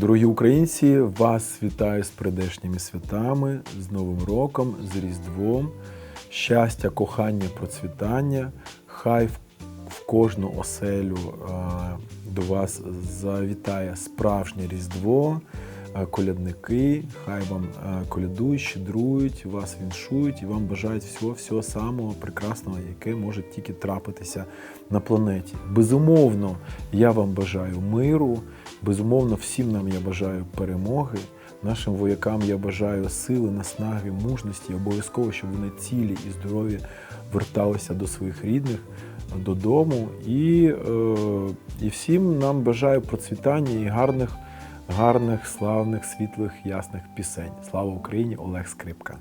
Дорогі українці, вас вітаю з прийдешніми святами, з Новим роком, з Різдвом. Щастя, кохання, процвітання. Хай в- кожну оселю до вас завітає справжнє Різдво, колядники. Хай вам колядують, щедрують, вас віншують і вам бажають всього, всього самого прекрасного, яке може тільки трапитися на планеті. Безумовно, я вам бажаю миру. Безумовно, всім нам я бажаю перемоги. Нашим воякам я бажаю сили, наснаги, мужності. Обов'язково, щоб вони цілі і здорові верталися до своїх рідних, додому. І е, і всім нам бажаю процвітання і гарних, гарних, славних, світлих, ясних пісень. Слава Україні! Олег Скрипка!